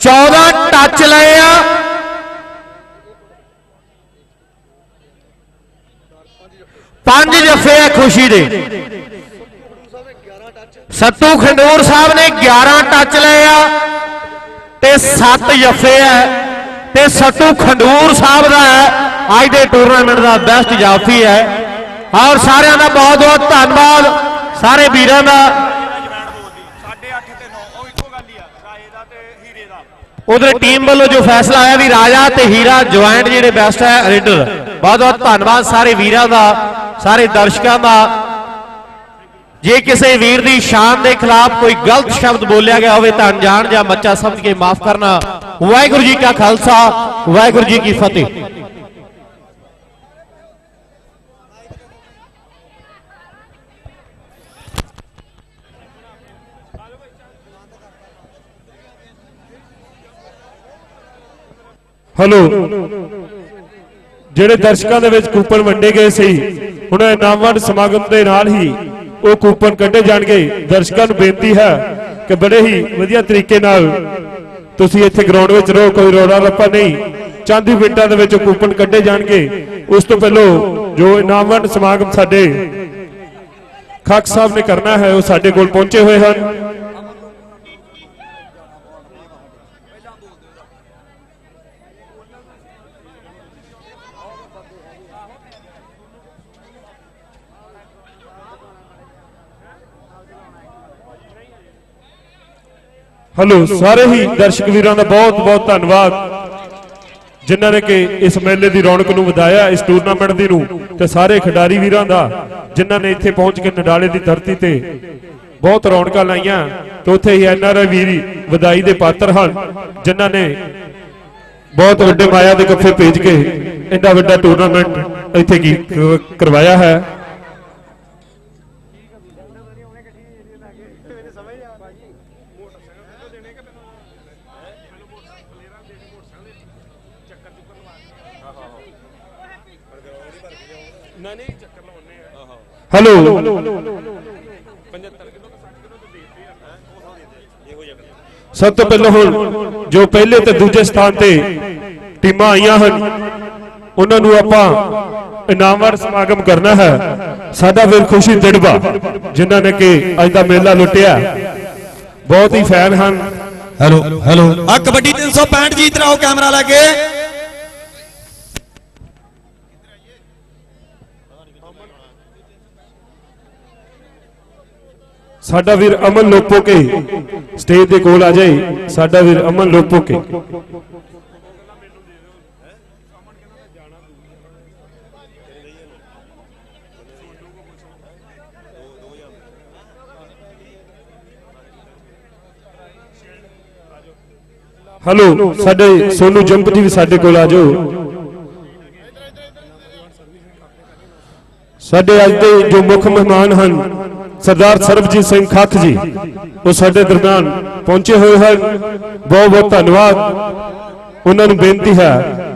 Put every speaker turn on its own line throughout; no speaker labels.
14 touch ਲਏ ਆ। ਪੰਜ ਜੱਫੇ ਆ ਖੁਸ਼ੀ ਦੇ। ਸੱਤੂ ਖੰਡੂਰ ਸਾਹਿਬ ਨੇ 11 ਟੱਚ ਲਏ ਆ ਤੇ 7 ਜੱਫੇ ਆ ਤੇ ਸੱਤੂ ਖੰਡੂਰ ਸਾਹਿਬ ਦਾ ਅੱਜ ਦੇ ਟੂਰਨਾਮੈਂਟ ਦਾ ਬੈਸਟ ਜਾਫੀ ਹੈ। ਔਰ ਸਾਰਿਆਂ ਦਾ ਬਹੁਤ ਬਹੁਤ ਧੰਨਵਾਦ। ਸਾਰੇ ਵੀਰਾਂ ਦਾ
ਸਾਢੇ 8 ਤੇ 9 ਉਹ ਇੱਕੋ ਗੱਲ ਹੀ ਆ ਰਾਏ ਦਾ ਤੇ ਹੀਰੇ ਦਾ
ਉਧਰ ਟੀਮ ਵੱਲੋਂ ਜੋ ਫੈਸਲਾ ਆਇਆ ਵੀ ਰਾਜਾ ਤੇ ਹੀਰਾ ਜੁਆਇੰਟ ਜਿਹੜੇ ਬੈਸਟ ਹੈ ਰੇਡਰ। ਬਹੁਤ ਬਹੁਤ ਧੰਨਵਾਦ ਸਾਰੇ ਵੀਰਾਂ ਦਾ ਸਾਰੇ ਦਰਸ਼ਕਾਂ ਦਾ। ਜੇ ਕਿਸੇ ਵੀਰ ਦੀ ਸ਼ਾਨ ਦੇ ਖਿਲਾਫ ਕੋਈ ਗਲਤ ਸ਼ਬਦ ਬੋਲਿਆ ਗਿਆ ਹੋਵੇ ਤਾਂ ਅਣਜਾਣ ਜਾਂ ਮੱਚਾ ਸਮਝ ਕੇ ਮਾਫ ਕਰਨਾ। ਵਾਹਿਗੁਰੂ ਜੀ ਕਾ ਖਾਲਸਾ ਵਾਹਿਗੁਰੂ ਜੀ ਕੀ ਫਤਿਹ।
ਹੈਲੋ। ਜਿਹੜੇ ਦਰਸ਼ਕਾਂ ਦੇ ਵਿੱਚ ਕੂਪਨ ਵੰਡੇ ਗਏ ਸੀ, ਹੁਣ ਇਨਾਮ ਸਮਾਗਮ ਦੇ ਨਾਲ ਹੀ ਉਹ ਕੂਪਨ ਕੱਢੇ ਜਾਣਗੇ। ਦਰਸ਼ਕਾਂ ਨੂੰ ਬੇਨਤੀ ਹੈ ਕਿ ਬੜੇ ਹੀ ਵਧੀਆ ਤਰੀਕੇ ਨਾਲ ਤੁਸੀਂ ਇੱਥੇ ਗਰਾਊਂਡ ਵਿੱਚ ਰਹੋ, ਕੋਈ ਰੋੜਾ ਰੱਪਾ ਨਹੀਂ। ਚਾਂਦੀ ਮਿੰਟਾਂ ਦੇ ਵਿੱਚ ਉਹ ਕੂਪਨ ਕੱਢੇ ਜਾਣਗੇ। ਉਸ ਤੋਂ ਪਹਿਲਾਂ ਜੋ ਇਨਾਮ ਵੰਡ ਸਮਾਗਮ ਸਾਡੇ ਖਾਕ ਸਾਹਿਬ ਨੇ ਕਰਨਾ ਹੈ, ਉਹ ਸਾਡੇ ਕੋਲ ਪਹੁੰਚੇ ਹੋਏ ਹਨ। ਹੈਲੋ, ਸਾਰੇ ਹੀ ਦਰਸ਼ਕ ਵੀਰਾਂ ਦਾ ਬਹੁਤ ਬਹੁਤ ਧੰਨਵਾਦ। ਜਿਨ੍ਹਾਂ ਨੇ ਕਿ ਇਸ ਮੇਲੇ ਦੀ ਰੌਣਕ ਨੂੰ ਵਧਾਇਆ, ਇਸ ਟੂਰਨਾਮੈਂਟ ਦੀ ਨੂੰ, ਤੇ ਸਾਰੇ ਖਿਡਾਰੀ ਵੀਰਾਂ ਦਾ, ਜਿਨ੍ਹਾਂ ਨੇ ਇੱਥੇ ਪਹੁੰਚ ਕੇ ਨਡਾਲੇ ਦੀ ਧਰਤੀ ਤੇ ਬਹੁਤ ਰੌਣਕਾਂ ਲਾਈਆਂ। ਤੇ ਉੱਥੇ ਹੀ ਐਨਆਰਆਈ ਵੀਰ ਵਧਾਈ ਦੇ ਪਾਤਰ ਹਨ, ਜਿਨ੍ਹਾਂ ਨੇ ਬਹੁਤ ਵੱਡੇ ਮਾਇਆ ਦੇ ਕੱਫੇ ਭੇਜ ਕੇ ਇੰਨਾ ਵੱਡਾ ਟੂਰਨਾਮੈਂਟ ਇੱਥੇ ਕੀ, ਕਰਵਾਇਆ ਹੈ। ਹੈਲੋ ਸਭ ਤੋਂ ਪਹਿਲਾਂ ਹੁਣ ਜੋ ਪਹਿਲੇ ਤੇ ਦੂਜੇ ਸਥਾਨ ਤੇ ਟੀਮਾਂ ਆਈਆਂ ਹਨ, ਉਹਨਾਂ ਨੂੰ ਆਪਾਂ ਇਨਾਮਵਾਰ ਸਮਾਗਮ ਕਰਨਾ ਹੈ। ਸਾਡਾ ਵੀਰ ਖੁਸ਼ੀ ਦਿੜਬਾ ਜਿਨ੍ਹਾਂ ਨੇ ਕਿ ਅੱਜ ਦਾ ਮੇਲਾ ਲੁੱਟਿਆ। ਬਹੁਤ ਹੀ ਫੈਨ ਹਨ।
Hello hello. ਆ ਕਬੱਡੀ 365 ਜੀ ਇਧਰ ਆਓ ਕੈਮਰਾ ਲੈ ਕੇ।
ਸਾਡਾ ਵੀਰ ਅਮਨ ਲੋਪੋਕੇ ਸਟੇਜ ਦੇ ਕੋਲ ਆ ਜਾਏ, ਸਾਡਾ ਵੀਰ ਅਮਨ ਲੋਪੋਕੇ। ਹੈਲੋ ਸਾਡੇ ਸੋਨੂ ਜੰਪ ਜੀ ਵੀ ਸਾਡੇ ਕੋਲ ਆ ਜਾਓ। ਸਾਡੇ ਅੱਜ ਦੇ ਜੋ ਮੁੱਖ ਮਹਿਮਾਨ ਹਨ ਸਰਦਾਰ ਸਰਬਜੀਤ ਸਿੰਘ ਖੱਖ ਜੀ, ਉਹ ਸਾਡੇ ਦਰਮਿਆਨ ਪਹੁੰਚੇ ਹੋਏ ਹਨ। ਬਹੁਤ ਬਹੁਤ ਧੰਨਵਾਦ। ਉਹਨਾਂ ਨੂੰ ਬੇਨਤੀ ਹੈ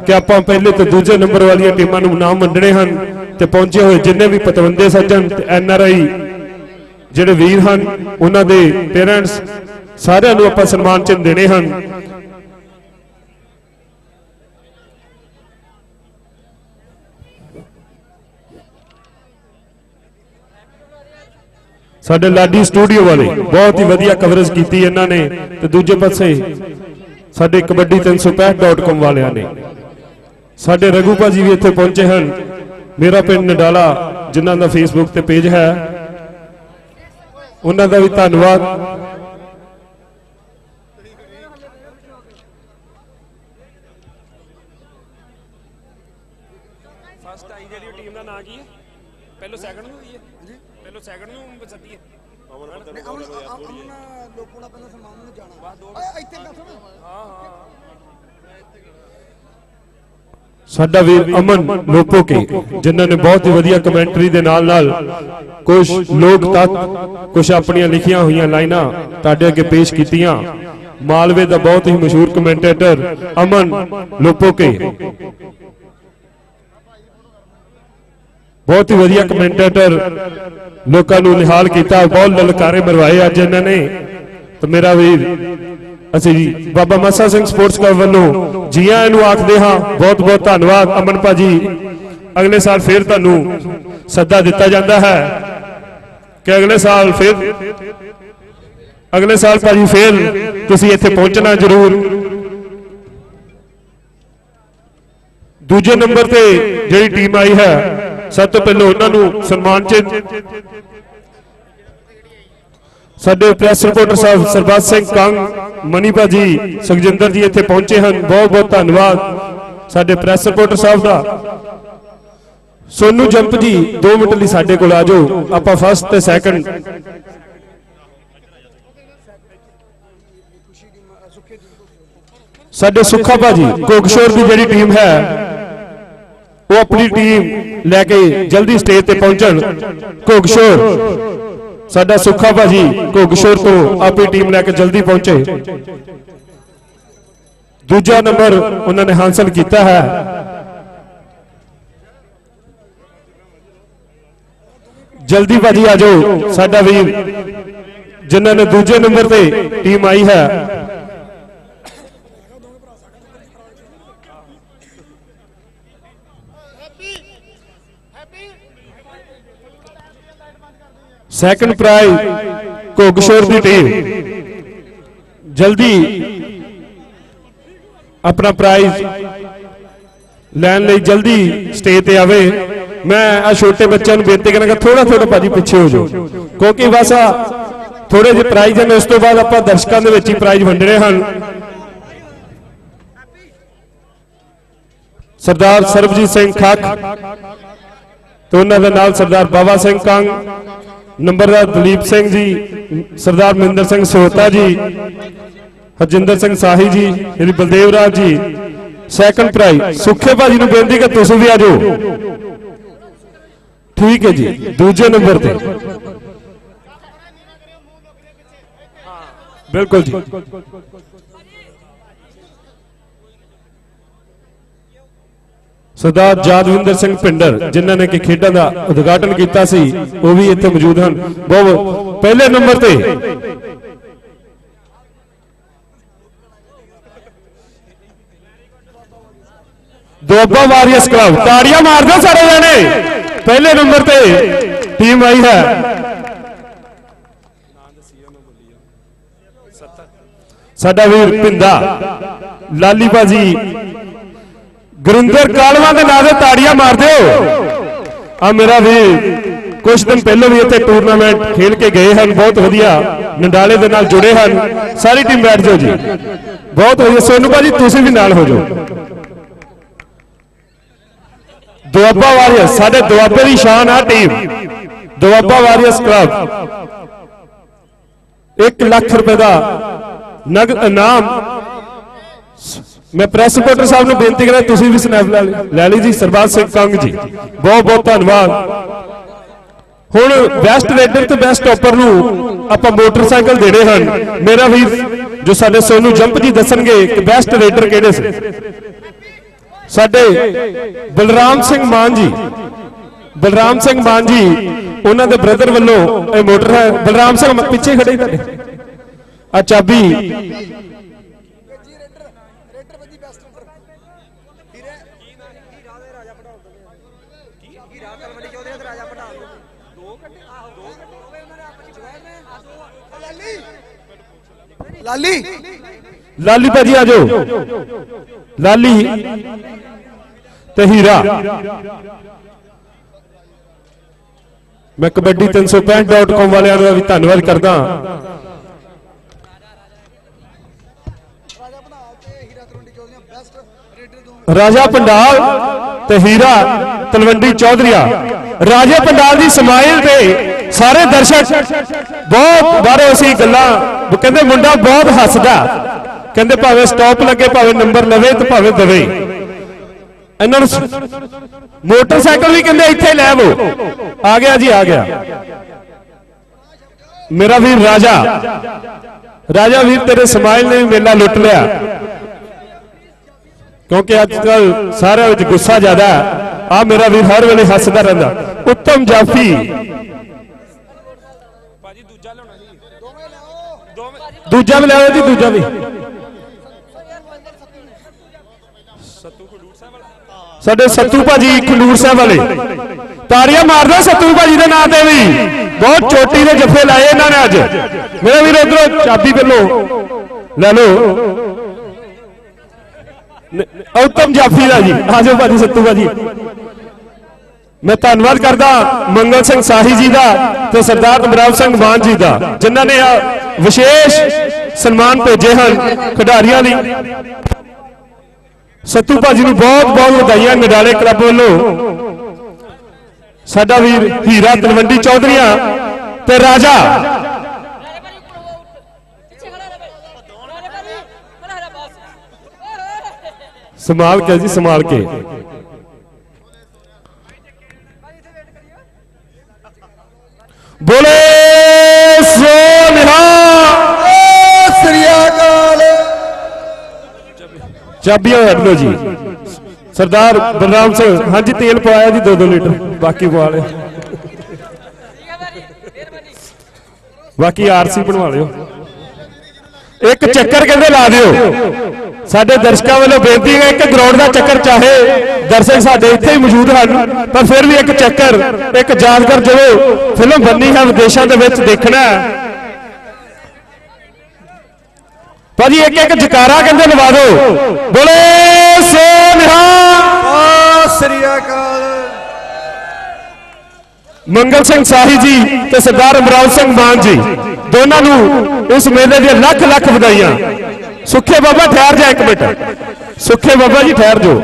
ਕਿ ਆਪਾਂ ਪਹਿਲੇ ਤੇ ਦੂਜੇ ਨੰਬਰ ਵਾਲੀਆਂ ਟੀਮਾਂ ਨੂੰ ਨਾਮ ਵੰਡਣੇ ਹਨ ਤੇ ਪਹੁੰਚੇ ਹੋਏ ਜਿੰਨੇ ਵੀ ਪਤਵੰਦੇ ਸੱਜਣ ਤੇ ਐਨ ਆਰ ਆਈ ਜਿਹੜੇ ਵੀਰ ਹਨ, ਉਹਨਾਂ ਦੇ ਪੇਰੈਂਟਸ ਸਾਰਿਆਂ ਨੂੰ ਆਪਾਂ ਸਨਮਾਨ ਚਿੰਨ੍ਹ ਦੇਣੇ ਹਨ। ਸਾਡੇ ਲਾਡੀ ਸਟੂਡੀਓ ਵਾਲੇ, ਬਹੁਤ ਹੀ ਵਧੀਆ ਕਵਰੇਜ ਕੀਤੀ ਇਹਨਾਂ ਨੇ। ਤੇ ਦੂਜੇ ਪਾਸੇ, ਸਾਡੇ ਕਬੱਡੀ 365.com ਵਾਲਿਆਂ ਨੇ। ਸਾਡੇ ਰਘੂ ਭਾਜੀ ਵੀ ਇੱਥੇ ਪਹੁੰਚੇ ਹਨ। ਮੇਰਾ ਪਿੰਡ ਨਡਾਲਾ, ਜਿਨ੍ਹਾਂ ਦਾ ਫੇਸਬੁੱਕ ਤੇ ਪੇਜ ਹੈ। ਉਹਨਾਂ ਦਾ ਵੀ ਧੰਨਵਾਦ।
ਫਸਟ ਆਈ ਜਿਹੜੀ ਟੀਮ ਦਾ ਨਾਂ ਕੀ ਹੈ? ਪਹਿਲੋ ਸੈਕੰਡ ਨੂੰ ਹੋਈ ਹੈ ਜੀ ਪਹਿਲੋ ਸੈਕੰਡ ਨੂੰ ਸੱਦੀ ਹੈ
ਅਮਨ ਅਮਨ ਲੋਕੋੜਾ ਪਹਿਲਾਂ ਸਨਮਾਨ ਨੂੰ ਜਾਣਾ। ਓਏ ਇੱਥੇ ਬੈਠੋ ਨਾ।
ਸਾਡਾ ਵੀਰ ਅਮਨ ਲੋਪੋਕੇ ਜਿਨ੍ਹਾਂ ਨੇ ਬਹੁਤ ਹੀ ਵਧੀਆ ਕਮੈਂਟਰੀ ਦੇ ਨਾਲ ਨਾਲ ਕੁਝ ਲੋਕ ਤੱਤ ਕੁਝ ਆਪਣੀਆਂ ਲਿਖੀਆਂ ਹੋਈਆਂ ਲਾਈਨਾਂ ਤੁਹਾਡੇ ਅੱਗੇ ਪੇਸ਼ ਕੀਤੀਆਂ। ਮਾਲਵੇ ਦਾ ਬਹੁਤ ਹੀ ਮਸ਼ਹੂਰ ਕਮੈਂਟੇਟਰ ਅਮਨ ਲੋਪੋਕੇ ਬਹੁਤ ਹੀ ਵਧੀਆ ਕਮੈਂਟੇਟਰ ਲੋਕਾਂ ਨੂੰ ਨਿਹਾਲ ਕੀਤਾ, ਬਹੁਤ ਲਲਕਾਰੇ ਮਰਵਾਏ ਅੱਜ ਇਹਨਾਂ ਨੇ। ਤੇ ਮੇਰਾ ਵੀਰ, ਅਸੀਂ ਜੀ, ਬਾਬਾ ਮਸਾ ਸਿੰਘ ਸਪੋਰਟਸ ਕਲੱਬ ਵੱਲੋਂ ਜੀਆਂ ਆਇਆਂ ਨੂੰ ਆਖਦੇ ਹਾਂ, ਬਹੁਤ ਬਹੁਤ ਧੰਨਵਾਦ ਅਮਨ ਭਾਜੀ। ਅਗਲੇ ਸਾਲ ਫੇਰ ਤੁਹਾਨੂੰ ਸੱਦਾ ਦਿੱਤਾ ਜਾਂਦਾ ਹੈ ਕਿ ਅਗਲੇ ਸਾਲ ਫੇਰ ਅਗਲੇ ਸਾਲ ਭਾਜੀ ਫੇਰ ਤੁਸੀਂ ਇੱਥੇ ਪਹੁੰਚਣਾ ਜ਼ਰੂਰ। ਦੂਜੇ ਨੰਬਰ ਤੇ ਜਿਹੜੀ ਟੀਮ ਆਈ ਹੈ ਸਭ ਤੋਂ ਪਹਿਲਾਂ ਉਹਨਾਂ ਨੂੰ ਸਨਮਾਨ ਚ ਸਾਡੇ ਪ੍ਰੈਸ ਰਿਪੋਰਟਰ ਸਾਹਿਬ ਸਰਬੱਤ ਸਿੰਘ ਕੰਗ, ਮਨੀ ਭਾਜੀ, ਸੁਖਜਿੰਦਰ ਜੀ ਇੱਥੇ ਪਹੁੰਚੇ ਹਨ। ਬਹੁਤ ਬਹੁਤ ਧੰਨਵਾਦ ਸਾਡੇ ਪ੍ਰੈਸ ਰਿਪੋਰਟਰ ਸਾਹਿਬ ਦਾ। ਸੋਨੂ ਜੰਪ ਜੀ 2 ਮਿੰਟ ਲਈ ਸਾਡੇ ਕੋਲ ਆ ਜਾਓ। ਆਪਾਂ ਫਸਟ ਤੇ ਸੈਕੰਡ ਸਾਡੇ ਸੁੱਖਾ ਭਾਜੀ, ਕੋਕਸ਼ੋਰ ਦੀ ਜਿਹੜੀ ਟੀਮ ਹੈ ਉਹ ਆਪਣੀ ਟੀਮ ਲੈ ਕੇ ਜਲਦੀ ਸਟੇਜ ਤੇ ਪਹੁੰਚਣ। ਘੋਗਸ਼ੋਰ ਸਾਡਾ ਸੁੱਖਾ ਭਾਜੀ ਕੋਕਸ਼ੋਰ ਤੋਂ ਆਪਣੀ ਟੀਮ ਲੈ ਕੇ ਜਲਦੀ ਪਹੁੰਚੇ। ਦੂਜਾ ਨੰਬਰ ਉਹਨਾਂ ਨੇ ਹਾਸਲ ਕੀਤਾ ਹੈ। ਜਲਦੀ ਭਾਜੀ ਆ ਜਾਓ। ਸਾਡਾ ਵੀਰ, ਜਿਨ੍ਹਾਂ ਨੇ ਦੂਜੇ ਨੰਬਰ ਤੇ ਟੀਮ ਆਈ ਹੈ। ਸੈਕੰਡ ਪ੍ਰਾਈਜ਼ ਕੋਕਸ਼ੋਰ ਦੀ ਟੀਮ ਜਲਦੀ ਆਪਣਾ ਪ੍ਰਾਈਜ਼ ਲੈਣ ਲਈ ਜਲਦੀ ਸਟੇਜ ਤੇ ਆਵੇ। ਮੈਂ ਆ ਛੋਟੇ ਬੱਚਿਆਂ ਨੂੰ ਬੇਨਤੀ ਕਰਾਂਗਾ ਥੋੜਾ ਥੋੜਾ ਭਾਜੀ ਪਿੱਛੇ ਹੋ ਜਾਓ। ਕਿਉਂਕਿ ਬਸ ਆ ਥੋੜੇ ਜਿਹੇ ਪ੍ਰਾਈਜ਼ ਹਨ ਉਸ ਤੋਂ ਬਾਅਦ ਆਪਾਂ ਦਰਸ਼ਕਾਂ ਦੇ ਵਿੱਚ ਹੀ ਪ੍ਰਾਈਜ਼ ਵੰਡਣੇ ਹਨ। ਸਰਦਾਰ ਸਰਬਜੀਤ ਸਿੰਘ ਖੱਖ ਤੇ ਉਹਨਾਂ ਦੇ ਨਾਲ ਸਰਦਾਰ ਬਾਬਾ ਸਿੰਘ ਕੰਗ ਨੰਬਰਦਾਰ ਦਲੀਪ ਸਿੰਘ ਜੀ, ਸਰਦਾਰ ਮਹਿੰਦਰ ਸਿੰਘ ਸੋਹਤਾ ਜੀ, ਹਰਜਿੰਦਰ ਸਿੰਘ ਸਾਹੀ ਜੀ, ਸ਼੍ਰੀ ਬਲਦੇਵ ਰਾਜ ਜੀ ਸੈਕੰਡ ਪ੍ਰਾਈਜ਼ ਸੁੱਖੇ ਭਾਜੀ ਨੂੰ ਬੇਨਤੀ ਕਿ ਤੁਸੀਂ ਵੀ ਆ ਜਾਓ। ਠੀਕ ਹੈ ਜੀ, ਦੂਜੇ ਨੰਬਰ ਤੇ। ਬਿਲਕੁਲ ਜੀ। ਸਰਦਾਰ ਜਾਦਵਿੰਦਰ ਸਿੰਘ ਭਿੰਡਰ, ਜਿਨ੍ਹਾਂ ਨੇ ਕਿ ਖੇਡਾਂ ਦਾ ਉਦਘਾਟਨ ਕੀਤਾ ਸੀ, ਉਹ ਵੀ ਇੱਥੇ ਮੌਜੂਦ ਹਨ। ਬਹੁਤ ਪਹਿਲੇ ਨੰਬਰ ਤੇ। ਦੁਆਬਾ ਵਾਰੀਅਰਸ ਕਲੱਬ, ਤਾੜੀਆਂ ਮਾਰਦੇ ਸਾਰੇ ਜਣੇ। ਪਹਿਲੇ ਨੰਬਰ ਤੇ ਟੀਮ ਆਈ ਹੈ। ਸਾਡਾ ਵੀਰ ਪਿੰਦਾ ਲਾਲੀ ਬਾਜੀ ਗੁਰਿੰਦਰ ਕਾਲਵਾ ਦੇ ਨਾਂ ਤੇ ਤਾੜੀਆਂ ਮਾਰ ਦਿਓ ਆ ਮੇਰਾ ਵੀਰ ਕੁਝ ਦਿਨ ਪਹਿਲਾਂ ਵੀ ਇੱਥੇ ਟੂਰਨਾਮੈਂਟ ਖੇਡ ਕੇ ਗਏ ਹਨ, ਬਹੁਤ ਵਧੀਆ ਨੰਡਾਲੇ ਦੇ ਨਾਲ ਜੁੜੇ ਹਨ, ਸਾਰੀ ਟੀਮ ਬੈਠ ਜਾਓ ਜੀ। ਬਹੁਤ ਵਧੀਆ। ਸੋਨੂ ਭਾਜੀ, ਤੁਸੀਂ ਵੀ ਨਾਲ ਹੋ ਜਾਓ। ਦੁਆਬਾ ਵਾਰੀਅਰਸ, ਸਾਡੇ ਦੁਆਬੇ ਦੀ ਸ਼ਾਨ ਆ team Doaba warriors club 1 lakh ਰੁਪਏ ਦਾ ਨਗਦ ਇਨਾਮ ਮੈਂ ਪ੍ਰੈਸ ਰਿਪੋਰਟਰ ਸਾਹਿਬ ਨੂੰ ਬੇਨਤੀ ਕਰਾਂ ਤੁਸੀਂ ਵੀ ਸਨੈਪ ਲੈ ਲਈ। ਜੀ, ਸਰਬਾਜ ਸਿੰਘ ਕੰਗ ਜੀ। ਬਹੁਤ ਬਹੁਤ ਧੰਨਵਾਦ। ਹੁਣ ਬੈਸਟ ਰੇਡਰ ਤੇ ਬੈਸਟ ਟੌਪਰ ਨੂੰ ਆਪਾਂ ਮੋਟਰਸਾਈਕਲ ਦੇਣੇ ਹਨ। ਮੇਰਾ ਵੀਰ, ਜੋ ਸਾਡੇ ਸੋਨੂ ਜੰਪ ਜੀ ਦੱਸਣਗੇ ਕਿ ਬੈਸਟ ਰੇਡਰ ਕਿਹੜੇ ਸੀ। ਸਾਡੇ ਬਲਰਾਮ ਸਿੰਘ ਮਾਨ ਜੀ। ਬਲਰਾਮ ਸਿੰਘ ਮਾਨ ਜੀ, ਉਹਨਾਂ ਦੇ ਬ੍ਰਦਰ ਵੱਲੋਂ ਇਹ ਮੋਟਰ ਹੈ। ਬਲਰਾਮ ਸਿੰਘ ਪਿੱਛੇ ਖੜੇ ਤੁਹਾਡੇ। ਆ ਚਾਬੀ
ਜੀ ਰੇਡਰ ਰੇਡਰ ਵੱਜੀ ਬੈਸਟ ਰੇਡਰ ਹੀਰੇ ਹੀਰਾ ਦੇ ਰਾਜਾ ਪੜਾਉ ਕੀ ਹੀਰਾ ਕਲਮੜੀ ਚੋਦੇ ਤੇ ਰਾਜਾ ਪੜਾਉ ਦੋ ਘੰਟੇ ਆਹੋ ਦੋ ਘੰਟੇ ਹੋਵੇ ਉਹਨਾਂ ਨੇ ਆਪਸ ਵਿੱਚ ਲਾਲੀ। ਲਾਲੀ
ਭਾਜੀ ਆ ਜਾਓ। ਲਾਲੀ ਤੇ ਹੀਰਾ। ਮੈਂ ਕਬੱਡੀ 365.com ਵਾਲਿਆਂ ਦਾ ਵੀ ਧੰਨਵਾਦ ਕਰਦਾ।
ਰਾਜਾ
ਪੰਡਾਲ ਤੇ ਹੀਰਾ ਤਲਵੰਡੀ ਚੌਧਰੀਆ। ਰਾਜਾ ਪੰਡਾਲ ਦੀ ਸਮਾਈਲ ਤੇ ਸਾਰੇ ਦਰਸ਼ਕ ਬਹੁਤ ਬਾਰੇ ਅਸੀਂ ਗੱਲਾਂ ਉਹ ਕਹਿੰਦੇ ਮੁੰਡਾ ਬਹੁਤ ਹੱਸਦਾ। ਕਹਿੰਦੇ ਭਾਵੇਂ ਸਟਾਪ ਲੱਗੇ ਭਾਵੇਂ ਨੰਬਰ ਲਵੇ ਤੇ ਭਾਵੇਂ ਦਵੇ। ਇਹਨਾਂ ਨੂੰ ਮੋਟਰਸਾਈਕਲ ਵੀ ਕਹਿੰਦੇ ਇੱਥੇ ਲੈ ਆਵੋ। ਆ ਗਿਆ ਜੀ ਆ ਗਿਆ। ਮੇਰਾ ਵੀਰ ਰਾਜਾ। ਰਾਜਾ ਵੀਰ ਤੇਰੇ ਸਮਾਈਲ ਨੇ ਮੇਲਾ ਲੁੱਟ ਲਿਆ। ਕਿਉਂਕਿ ਅੱਜ ਕੱਲ ਸਾਰਿਆਂ ਵਿੱਚ ਗੁੱਸਾ ਜ਼ਿਆਦਾ। ਆ ਮੇਰਾ ਵੀਰ ਹਰ ਵੇਲੇ ਹੱਸਦਾ ਰਹਿੰਦਾ। ਉੱਤਮ ਜਾਫੀ
ਭਾਜੀ ਦੂਜਾ ਵੀ ਲੈ ਦੋਵੇਂ
ਜੀ, ਦੂਜਾ ਵੀ। ਸਾਡੇ ਸੱਤੂ ਭਾਜੀ ਖੰਡੂਰ ਸਾਹਿਬ ਵਾਲੇ। ਤਾੜੀਆਂ ਮਾਰਦਾ ਸੱਤੂ ਭਾਜੀ ਦੇ ਨਾਂ ਤੇ ਵੀ। ਬਹੁਤ ਚੋਟੀ ਦੇ ਜੱਫੇ ਲਾਏ ਇਹਨਾਂ ਨੇ ਅੱਜ। ਮੇਰੇ ਵੀਰ ਉਧਰੋਂ ਚਾਬੀ ਪਹਿਲੋ ਲੈ ਲਓ। ਨ- ਉਤਮ ਜਾਫੀ ਦਾ ਜੀ। ਆਜੋ ਭਾਜੀ, ਸੱਤੂ ਭਾਜੀ। ਮੈਂ ਧੰਨਵਾਦ ਕਰਦਾ ਮੰਗਲ ਸਿੰਘ ਸਾਹੀ ਜੀ ਦਾ ਤੇ ਸਰਦਾਰ ਅਮਰਾਵ ਸਿੰਘ ਮਾਨ ਜੀ ਦਾ, ਜਿਨ੍ਹਾਂ ਨੇ ਵਿਸ਼ੇਸ਼ ਸਨਮਾਨ ਭੇਜੇ ਹਨ ਖਿਡਾਰੀਆਂ ਲਈ। ਸੱਤੂ ਭਾਜੀ ਨੂੰ ਬਹੁਤ ਬਹੁਤ ਵਧਾਈਆਂ ਨਡਾਲੇ ਕਲੱਬ ਵੱਲੋਂ। ਸਾਡਾ ਵੀਰ ਹੀਰਾ ਤਲਵੰਡੀ ਚੌਧਰੀਆਂ ਤੇ ਰਾਜਾ। ਸੰਭਾਲ ਕੇ ਜੀ, ਸੰਭਾਲ ਕੇ। ਬੋਲੇ ਸੋ ਨਿਹਾਲ
ਸ੍ਰੀ ਅਕਾਲ।
ਚਾਬੀਆਂ ਕੱਢ ਲਓ ਜੀ। ਸਰਦਾਰ ਬਲਰਾਮ ਸਿੰਘ ਹਾਂਜੀ ਤੇਲ ਪਵਾਇਆ ਜੀ 2-2 ਲੀਟਰ। ਬਾਕੀ ਪਵਾ ਲਿਓ। ਬਾਕੀ ਆਰਸੀ ਬਣਵਾ ਲਿਓ। ਇੱਕ ਚੱਕਰ ਕਹਿੰਦੇ ਲਾ ਦਿਓ। ਸਾਡੇ ਦਰਸ਼ਕਾਂ ਵੱਲੋਂ ਬੇਨਤੀ ਹੈ ਇੱਕ ਗਰਾਊਂਡ ਦਾ ਚੱਕਰ ਚਾਹੇ ਦਰਸ਼ਕ ਸਾਡੇ ਇੱਥੇ ਹੀ ਮੌਜੂਦ ਹਨ ਪਰ ਫਿਰ ਵੀ ਇੱਕ ਚੱਕਰ ਇੱਕ ਯਾਦਗਾਰ ਜਦੋਂ ਫਿਲਮ ਬੰਨੀ ਹੈ ਵਿਦੇਸ਼ਾਂ ਦੇ ਵਿੱਚ ਦੇਖਣਾ ਹੈ। ਭਾਜੀ ਇੱਕ ਇੱਕ ਜਕਾਰਾ ਕਹਿੰਦੇ ਲਵਾ ਦਿਓ। ਬੋਲੇ ਸੋ ਨਿਹਾਲ
ਸ੍ਰੀ ਅਕਾਲ।
ਮੰਗਲ ਸਿੰਘ ਸਾਹੀ ਜੀ ਤੇ ਸਰਦਾਰ ਅਮਰਾਵ ਸਿੰਘ ਮਾਨ ਜੀ ਦੋਨਾਂ ਨੂੰ ਇਸ ਮੇਲੇ ਦੀਆਂ ਲੱਖ ਲੱਖ ਵਧਾਈਆਂ। ਸੁੱਖੇ ਬਾਬਾ ਠਹਿਰ ਜਾ ਇੱਕ ਮਿੰਟ। ਸੁੱਖੇ ਬਾਬਾ ਜੀ ਠਹਿਰ ਜਾਓ।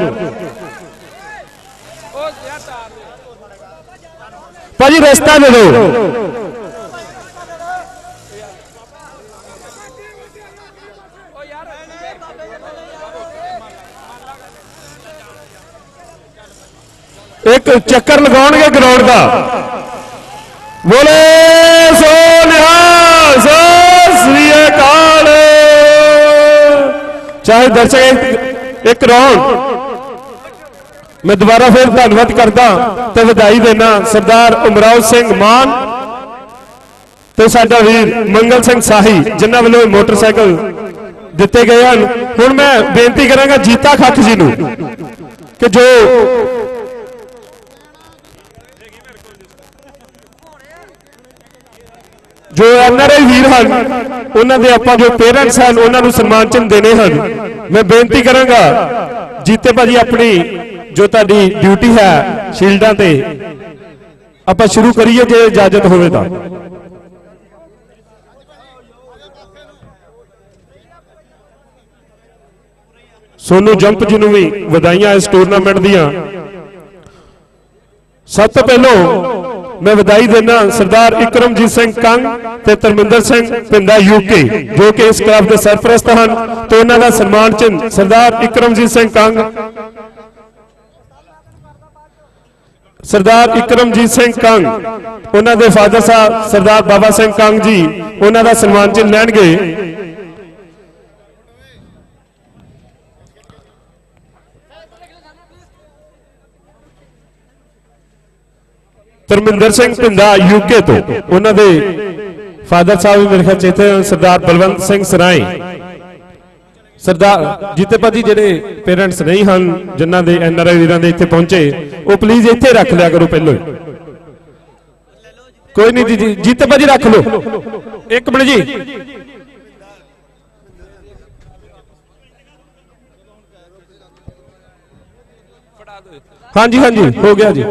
ਭਾਜੀ ਰਸਤਾ ਦੇ ਦਿਓ। ਇੱਕ ਚੱਕਰ ਲਗਾਉਣਗੇ ਗਰਾਊਂਡ ਦਾ। ਬੋਲੇ ਸੋ ਨਿਹਾਲ ਸੋ ਸ੍ਰੀ ਅਕਾਲ ਚਾਹੇ ਦਰਸ਼ਕ ਇੱਕ- ਇੱਕ ਮੈਂ ਦੁਬਾਰਾ ਫਿਰ ਧੰਨਵਾਦ ਕਰਦਾ ਤੇ ਵਧਾਈ ਦੇਣਾ ਸਰਦਾਰ ਉਮਰਾਵ ਸਿੰਘ ਮਾਨ ਤੇ ਸਾਡਾ ਵੀਰ ਮੰਗਲ ਸਿੰਘ ਸਾਹੀ, ਜਿਨ੍ਹਾਂ ਵੱਲੋਂ ਮੋਟਰਸਾਈਕਲ ਦਿੱਤੇ ਗਏ ਹਨ। ਹੁਣ ਮੈਂ ਬੇਨਤੀ ਕਰਾਂਗਾ ਜੀਤਾ ਖੱਖ ਜੀ ਨੂੰ ਕਿ ਜੋ ਜੋ ਐਨਆਰਆਈ ਵੀਰ ਹਨ, ਉਹਨਾਂ ਦੇ ਆਪਾਂ ਜੋ ਪੇਰੈਂਟਸ ਹਨ, ਉਹਨਾਂ ਨੂੰ ਸਨਮਾਨ ਚਿੰਨ੍ਹ ਦੇਣੇ ਹਨ। ਮੈਂ ਬੇਨਤੀ ਕਰਾਂਗਾ, ਜੀਤੇ ਭਾਜੀ ਆਪਣੀ ਜੋ ਤੁਹਾਡੀ ਡਿਊਟੀ ਹੈ ਸ਼ੀਲਡਾਂ ਤੇ, ਆਪਾਂ ਸ਼ੁਰੂ ਕਰੀਏ ਜੇ ਇਜਾਜ਼ਤ ਹੋਵੇ ਤਾਂ। ਸੋਨੂ ਜੰਪ ਜੀ ਨੂੰ ਵੀ ਵਧਾਈਆਂ ਇਸ ਟੂਰਨਾਮੈਂਟ ਦੀਆਂ। ਸਭ ਤੋਂ ਪਹਿਲਾਂ ਮੈਂ ਵਧਾਈ ਦੇਣਾ ਸਰਦਾਰ ਇਕਰਮਜੀਤ ਸਿੰਘ ਕੰਗ ਤੇ ਧਰਮਿੰਦਰ ਸਿੰਘ, ਪਿੰਡਾ ਯੂਕੇ ਜੋ ਕਿ ਇਸ ਕਲੱਬ ਦੇ ਸਰਪ੍ਰਸਤ ਹਨ ਤੇ ਉਹਨਾਂ ਦਾ ਸਨਮਾਨ ਚਿੰਨ੍ਹ ਸਰਦਾਰ ਇਕਰਮਜੀਤ ਸਿੰਘ ਕੰਗ। ਸਰਦਾਰ ਇਕਰਮਜੀਤ ਸਿੰਘ ਕੰਗ, ਉਹਨਾਂ ਦੇ ਫਾਦਰ ਸਾਹਿਬ ਸਰਦਾਰ ਬਾਬਾ ਸਿੰਘ ਕੰਗ ਜੀ, ਉਹਨਾਂ ਦਾ ਸਨਮਾਨ ਚਿੰਨ੍ਹ ਲੈਣਗੇ। ਧਰਮਿੰਦਰ ਸਿੰਘ ਪਿੰਡਾ ਯੂਕੇ ਤੋਂ। ਉਹਨਾਂ ਦੇ ਫਾਦਰ ਸਾਹਿਬ ਮੇਰੇ ਖਿਆਲ ਚ ਸਰਦਾਰ ਬਲਵੰਤ ਸਿੰਘ ਸਰਾਏ ਸਰਦਾਰ ਜੀਤੇ ਜਿਹੜੇ ਪੇਰੈਂਟਸ ਨਹੀਂ ਹਨ, ਜਿਨ੍ਹਾਂ ਦੇ ਐਨਆਰਆਈ ਵੀਰਾਂ ਦੇ ਇੱਥੇ ਪਹੁੰਚੇ, ਉਹ ਪਲੀਜ਼ ਇੱਥੇ ਰੱਖ ਲਿਆ ਕਰੋ ਪਹਿਲਾਂ ਕੋਈ ਨਹੀਂ ਜੀ, ਜੀਤੇ ਭਾਜੀ ਰੱਖ ਲਓ। ਇੱਕ ਮਿੰਟ ਜੀ। ਹਾਂਜੀ ਹਾਂਜੀ, ਹੋ ਗਿਆ ਜੀ।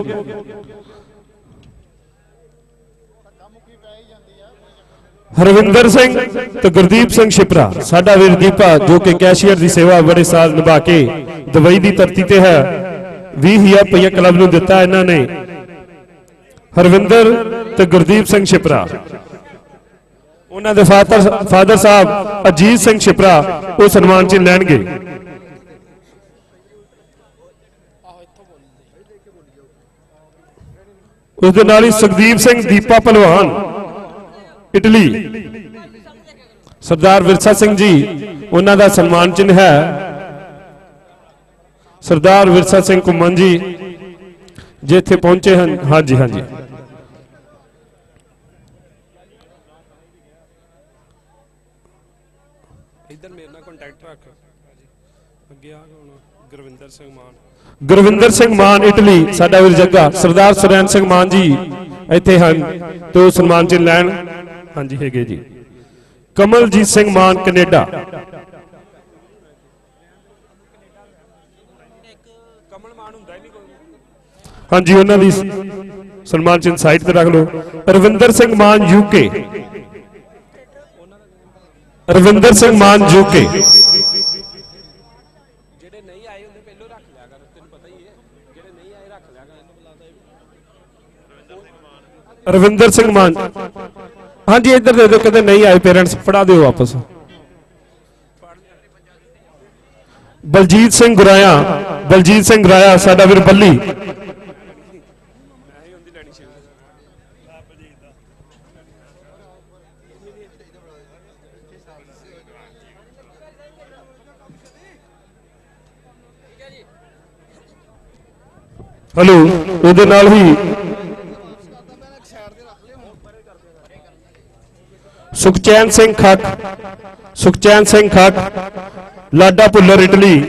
ਹਰਵਿੰਦਰ ਸਿੰਘ ਤੇ ਗੁਰਦੀਪ ਸਿੰਘ ਸ਼ਿਪਰਾ ਸਾਡਾ ਵੀਰ ਦੀਪਾ, ਜੋ ਕਿ ਕੈਸ਼ੀਅਰ ਦੀ ਸੇਵਾ ਬੜੇ ਸਾਲ ਨਿਭਾ ਕੇ ਦੁਬਈ ਦੀ ਧਰਤੀ ਤੇ ਹੈ 20000 ਰੁਪਏ ਕਲੱਬ ਨੂੰ ਦਿੱਤਾ ਇਹਨਾਂ ਨੇ। ਹਰਵਿੰਦਰ ਤੇ ਗੁਰਦੀਪ ਸਿੰਘ ਸ਼ਿਪਰਾ ਉਹਨਾਂ ਦੇ ਫਾਦਰ ਫਾਦਰ ਸਾਹਿਬ ਅਜੀਤ ਸਿੰਘ ਸ਼ਿਪਰਾ ਉਹ ਸਨਮਾਨ ਚ ਲੈਣਗੇ। ਉਸ ਦੇ ਨਾਲ ਹੀ ਸੁਖਦੀਪ ਸਿੰਘ ਦੀਪਾ ਪਹਿਲਵਾਨ ਇਟਲੀ। ਸਰਦਾਰ ਵਿਰਸਾ ਸਿੰਘ ਜੀ ਉਹਨਾਂ ਦਾ ਸਨਮਾਨ ਚਿੰਨ੍ਹ ਹੈ। ਸਰਦਾਰ ਵਿਰਸਾ ਸਿੰਘ ਘੁੰਮਣ ਜੀ ਜੇ ਇੱਥੇ ਪਹੁੰਚੇ ਹਨ ਹਾਂਜੀ ਹਾਂਜੀ।
ਇੱਧਰ ਮੇਰੇ ਨਾਲ ਕੰਟੈਕਟ ਰੱਖ। ਅੱਗੇ ਆ ਕੌਣ ਗੁਰਵਿੰਦਰ ਸਿੰਘ ਮਾਨ।
ਗੁਰਵਿੰਦਰ ਸਿੰਘ ਮਾਨ ਇਟਲੀ ਸਾਡਾ ਵੀਰ ਜੱਗਾ। ਸਰਦਾਰ ਸੁਰੈਨ ਸਿੰਘ ਮਾਨ ਜੀ ਇੱਥੇ ਹਨ ਤੇ ਉਹ ਸਨਮਾਨ ਚਿੰਨ੍ਹ ਲੈਣ। ਹਾਂਜੀ ਹੈਗੇ ਜੀ। ਕਮਲਜੀਤ ਸਿੰਘ ਮਾਨ ਕੈਨੇਡਾ।
ਕਮਲ ਮਾਨ ਹੁੰਦਾ ਹੀ ਨਹੀਂ ਕੋਈ।
ਹਾਂਜੀ ਉਹਨਾਂ ਦੀ ਸਨਮਾਨ ਚਿੰਨ੍ਹ ਸਾਈਡ ਤੇ ਰੱਖ ਲਓ। ਰਵਿੰਦਰ ਸਿੰਘ ਮਾਨ ਯੂਕੇ ਰਵਿੰਦਰ ਸਿੰਘ ਮਾਨ ਯੂਕੇ
ਜਿਹੜੇ ਨਹੀਂ ਆਏ ਉਹਨੇ ਪਹਿਲਾਂ ਰੱਖ ਲਿਆ ਕਰ ਤੈਨੂੰ ਪਤਾ ਹੀ ਹੈ। ਜਿਹੜੇ ਨਹੀਂ ਆਏ ਰੱਖ ਲਿਆ ਕਰ
ਰਵਿੰਦਰ ਸਿੰਘ ਮਾਨ। ਹਾਂਜੀ, ਇੱਧਰ ਦੇ ਦਿਓ ਕਹਿੰਦੇ ਨਹੀਂ ਆਏ ਪੇਰੈਂਟਸ ਫੜਾ ਦਿਓ ਵਾਪਸ। ਬਲਜੀਤ ਸਿੰਘ ਗੁਰਾਇਆ, ਬਲਜੀਤ ਸਿੰਘ ਗੁਰਾਇਆ, ਸਾਡਾ ਵੀਰ ਬੱਲੀ।
ਮੈਂ
ਹਲੋ, ਉਹਦੇ ਨਾਲ ਹੀ ਸੁਖਚੈਨ ਸਿੰਘ ਖੱਟ, ਸੁਖਚੈਨ ਸਿੰਘ ਖੱਟ, ਲਾਡਾ ਭੁੱਲਰ ਇਟਲੀ।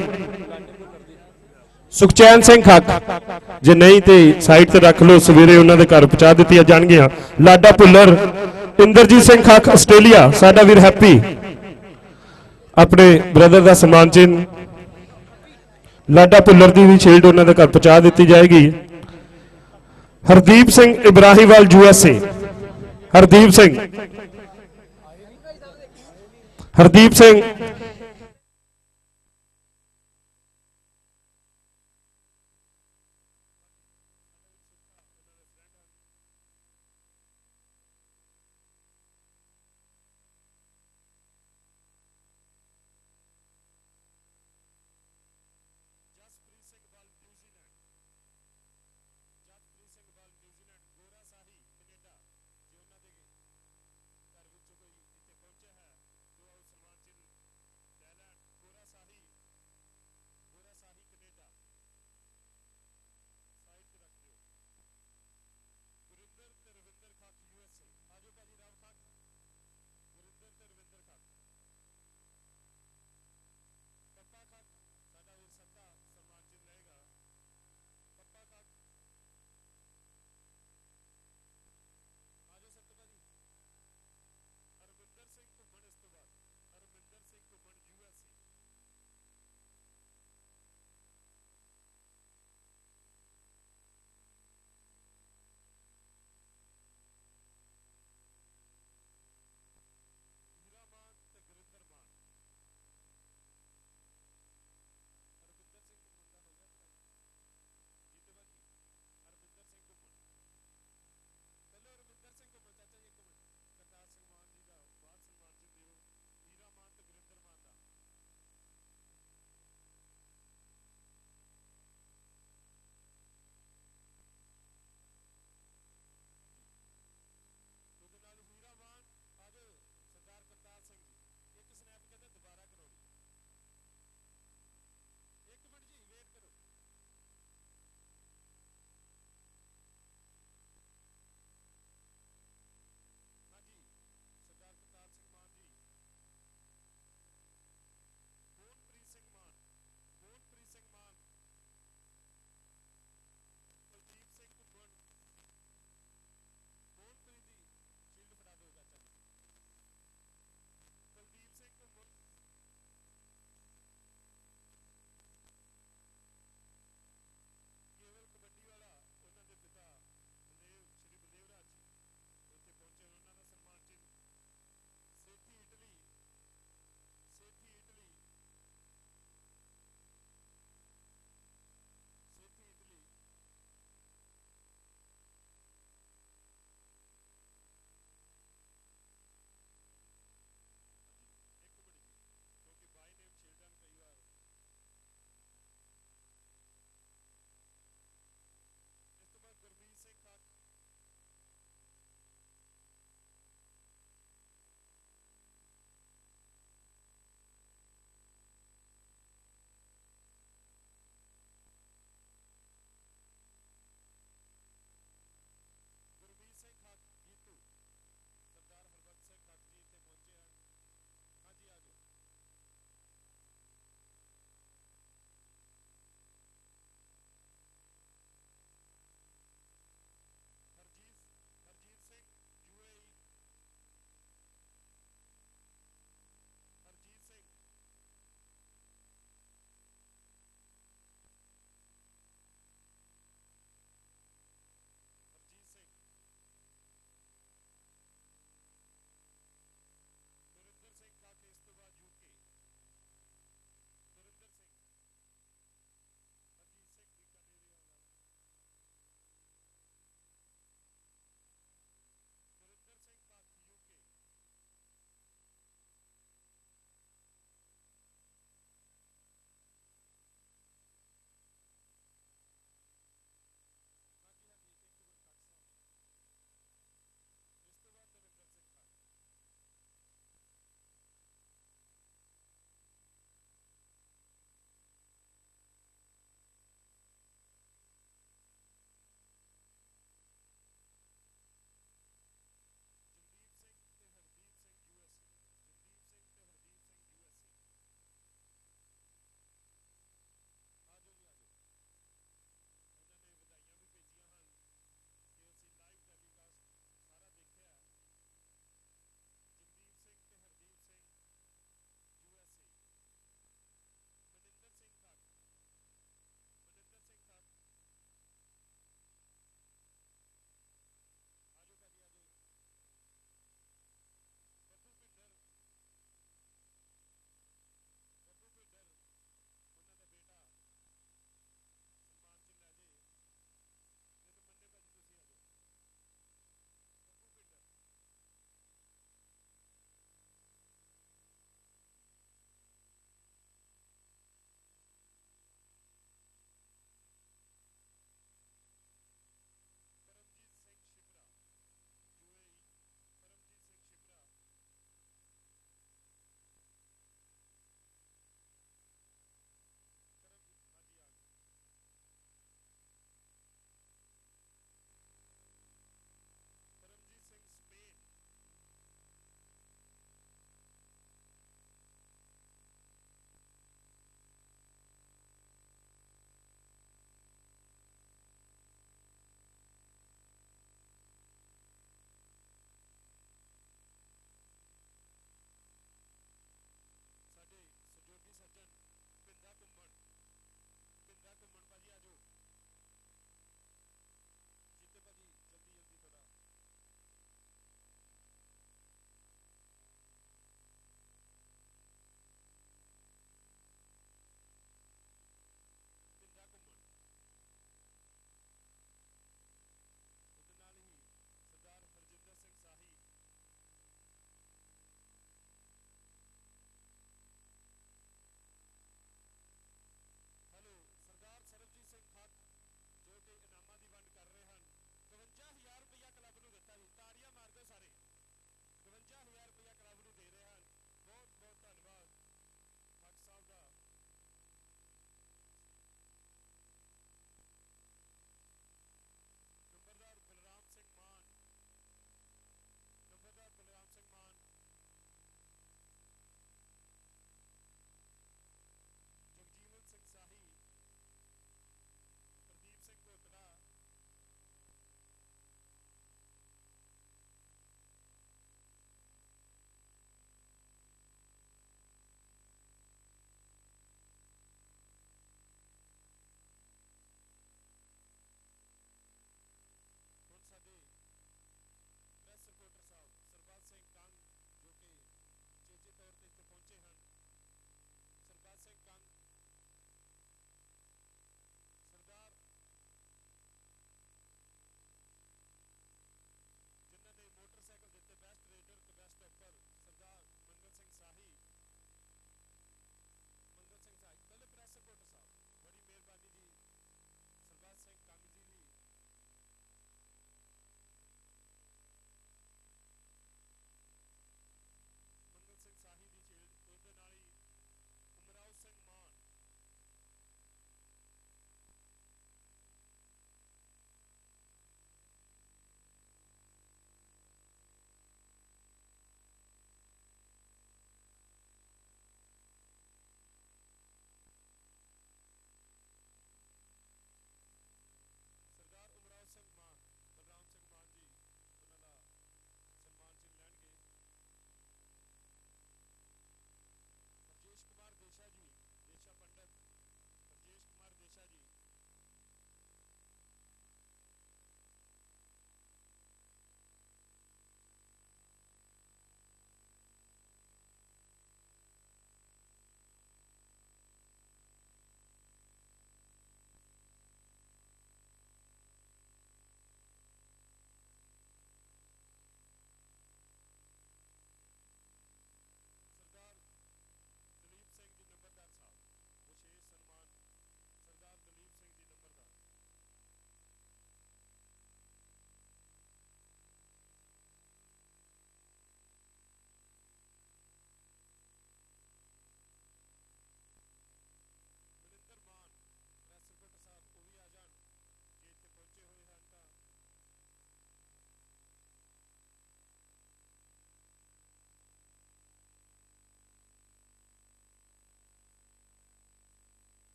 ਸੁਖਚੈਨ ਸਿੰਘ ਖੱਕ ਜੇ ਨਹੀਂ ਤੇ ਸਾਈਡ ਤੇ ਰੱਖ ਲਓ, ਸਵੇਰੇ ਉਹਨਾਂ ਦੇ ਘਰ ਪਹੁੰਚਾ ਦਿੱਤੀਆਂ ਜਾਣਗੀਆਂ। ਲਾਡਾ ਭੁੱਲਰ, ਇੰਦਰਜੀਤ ਸਿੰਘ ਖੱਖ ਆਸਟ੍ਰੇਲੀਆ, ਸਾਡਾ ਵੀਰ ਹੈਪੀ। ਆਪਣੇ ਬ੍ਰਦਰ ਦਾ ਸਨਮਾਨ ਚਿੰਨ੍ਹ ਲਾਡਾ ਭੁੱਲਰ ਦੀ ਵੀ ਸ਼ੀਲਡ ਉਹਨਾਂ ਦੇ ਘਰ ਪਹੁੰਚਾ ਦਿੱਤੀ ਜਾਏਗੀ। ਹਰਦੀਪ ਸਿੰਘ ਇਬਰਾਹੀਵਾਲ ਯੂਐਸਏ ਹਰਦੀਪ ਸਿੰਘ ਹਰਦੀਪ ਸਿੰਘ